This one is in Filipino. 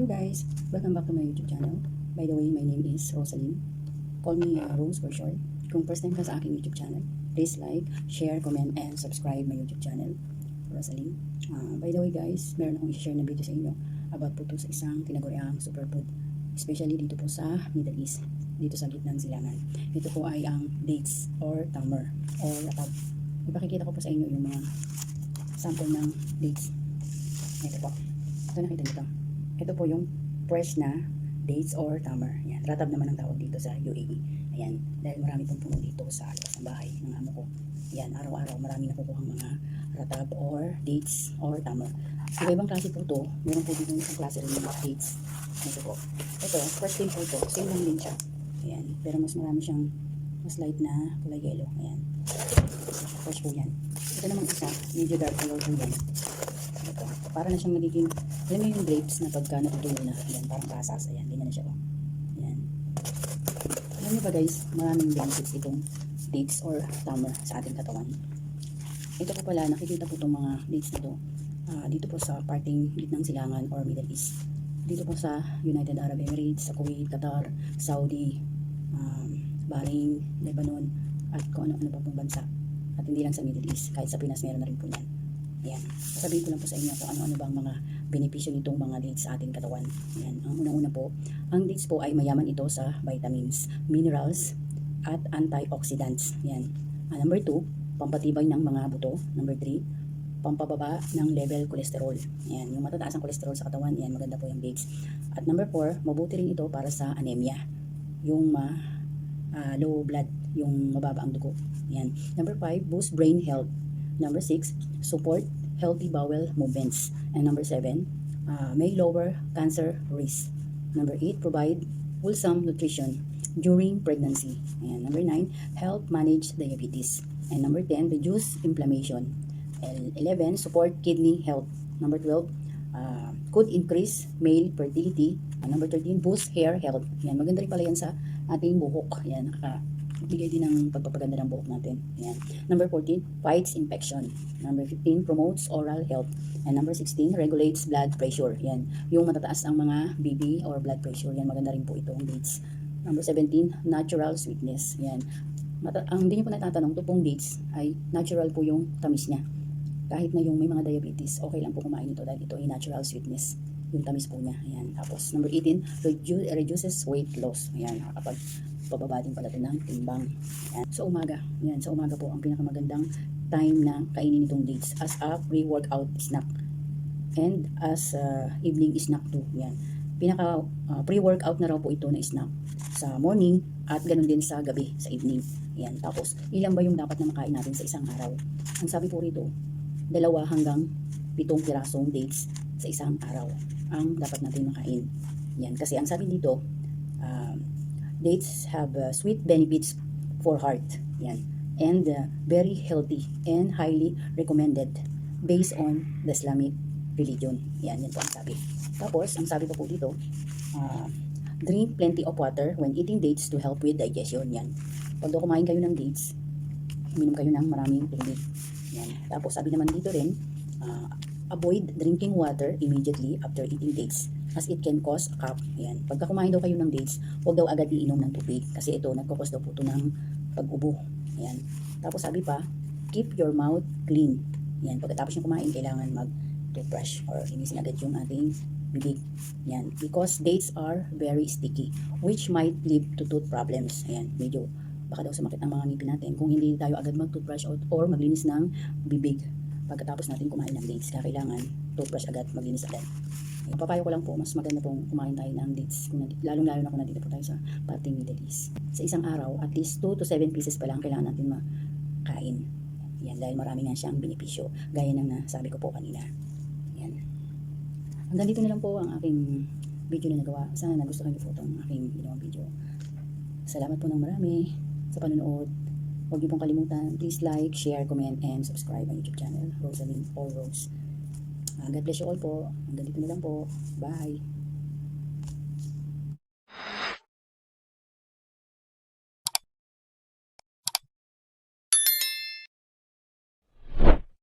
Hello guys, welcome back to my YouTube channel. By the way, my name is Rosaline. Call me uh, Rose for short. Kung first time ka sa aking YouTube channel, please like, share, comment, and subscribe my YouTube channel. Rosaline. Uh, by the way guys, meron akong i-share na video sa inyo about po sa isang tinaguriang superfood. Especially dito po sa Middle East. Dito sa gitnang silangan. Ito po ay ang dates or tamar or latab. Ipakikita ko po sa inyo yung mga sample ng dates. Ito po. Ito nakita nito. Ito po yung fresh na dates or tamar. Ayan. Ratab naman ang tawag dito sa UAE. Ayan. Dahil marami pong puno dito sa labas ng bahay ng amo ko. Ayan. Araw-araw marami nakukuha mga ratab or dates or tamar. Iba-ibang klase po to. Meron po dito isang klase rin ng dates. Ito po. Ito, fresh din po ito. Same lang din siya. Ayan. Pero mas marami siyang mas light na kulay yellow. Ayan. Fresh po yan. Ito naman isa, medyo dark color po yan. Ito. Para na siyang nagiging, alam mo yung grapes na pagka natutulo na, ayan, parang pasas. Ayan, ganyan na siya. Oh. Ayan. Alam niyo ba guys, maraming benefits itong dates or tamar sa ating katawan. Ito po pala, nakikita po itong mga dates na to. ah, dito po sa parting gitnang silangan or Middle East. Dito po sa United Arab Emirates, sa Kuwait, Qatar, Saudi, um, Bahrain, Lebanon, at kung ano-ano pa pong bansa. At hindi lang sa Middle East, kahit sa Pinas meron na rin po yan. Ayan. Sasabihin ko lang po sa inyo kung ano-ano bang mga benepisyo nitong mga dates sa ating katawan. Ayan. Ang unang-una po, ang dates po ay mayaman ito sa vitamins, minerals, at antioxidants. Ayan. Ah, number 2, pampatibay ng mga buto. Number 3, pampababa ng level cholesterol. Ayan, yung matataas ang cholesterol sa katawan, yan, maganda po yung dates. At number 4, mabuti rin ito para sa anemia. Yung ma, ah, low blood, yung mababa ang dugo. Yan. Number 5, boost brain health. Number 6, support healthy bowel movements. And number 7, uh, may lower cancer risk. Number 8, provide wholesome nutrition during pregnancy. And number 9, help manage diabetes. And number 10, reduce inflammation. And 11, support kidney health. Number 12, uh, could increase male fertility. And number 13, boost hair health. Yan, maganda rin pala yan sa ating buhok. Yan, nakaka bigay din ng pagpapaganda ng buhok natin. Yan. Number 14, fights infection. Number 15, promotes oral health. And number 16, regulates blood pressure. Yan. Yung matataas ang mga BB or blood pressure. Yan, maganda rin po itong dates. Number 17, natural sweetness. Yan. Mata- ang hindi nyo po natatanong, ito pong dates ay natural po yung tamis niya. Kahit na yung may mga diabetes, okay lang po kumain ito dahil ito ay natural sweetness. Yung tamis po niya. Ayan. Tapos, number 18, redu- reduces weight loss. Ayan. Kapag pababa din pala ng timbang. Ayan. Sa umaga. Ayan. Sa umaga po ang pinakamagandang time na kainin itong dates as a pre-workout snack. And as a evening snack too. Ayan. Pinaka uh, pre-workout na raw po ito na snack sa morning at ganun din sa gabi, sa evening. Ayan. Tapos, ilan ba yung dapat na makain natin sa isang araw? Ang sabi po rito, dalawa hanggang pitong pirasong dates sa isang araw ang dapat natin makain. Yan. Kasi ang sabi dito, um, dates have uh, sweet benefits for heart. Yan. And uh, very healthy and highly recommended based on the Islamic religion. Yan, yan po ang sabi. Tapos, ang sabi pa po dito, uh, drink plenty of water when eating dates to help with digestion. Yan. Pag kumain kayo ng dates, uminom kayo ng maraming tubig. Yan. Tapos, sabi naman dito rin, uh, avoid drinking water immediately after eating dates as it can cause a cough. Yan. Pagka kumain daw kayo ng dates, huwag daw agad iinom ng tubig kasi ito, nagkukos daw po ito ng pag-ubo. Yan. Tapos sabi pa, keep your mouth clean. Yan. Pagkatapos nyo kumain, kailangan mag-toothbrush or linisin agad yung ating bibig. Yan. Because dates are very sticky which might lead to tooth problems. Ayan. Medyo baka daw sumakit ang mga ngipin natin kung hindi tayo agad mag-toothbrush or, or maglinis ng bibig pagkatapos natin kumain ng dates. Kaya kailangan toothbrush agad, maglinis agad. Ay, papayo ko lang po, mas maganda pong kumain tayo ng dates. Lalong-lalo na kung nandito po tayo sa parting Middle East. Sa isang araw, at least 2 to 7 pieces pa lang kailangan natin makain. Yan, dahil marami nga siyang benepisyo. Gaya ng nasabi ko po kanina. Yan. Hanggang dito na lang po ang aking video na nagawa. Sana nagustuhan niyo po itong aking ginawang video. Salamat po ng marami sa panonood. Huwag niyo pong kalimutan, please like, share, comment, and subscribe ang YouTube channel, Rosaline or Rose. Ah, God bless you all po. Hanggang dito na lang po. Bye.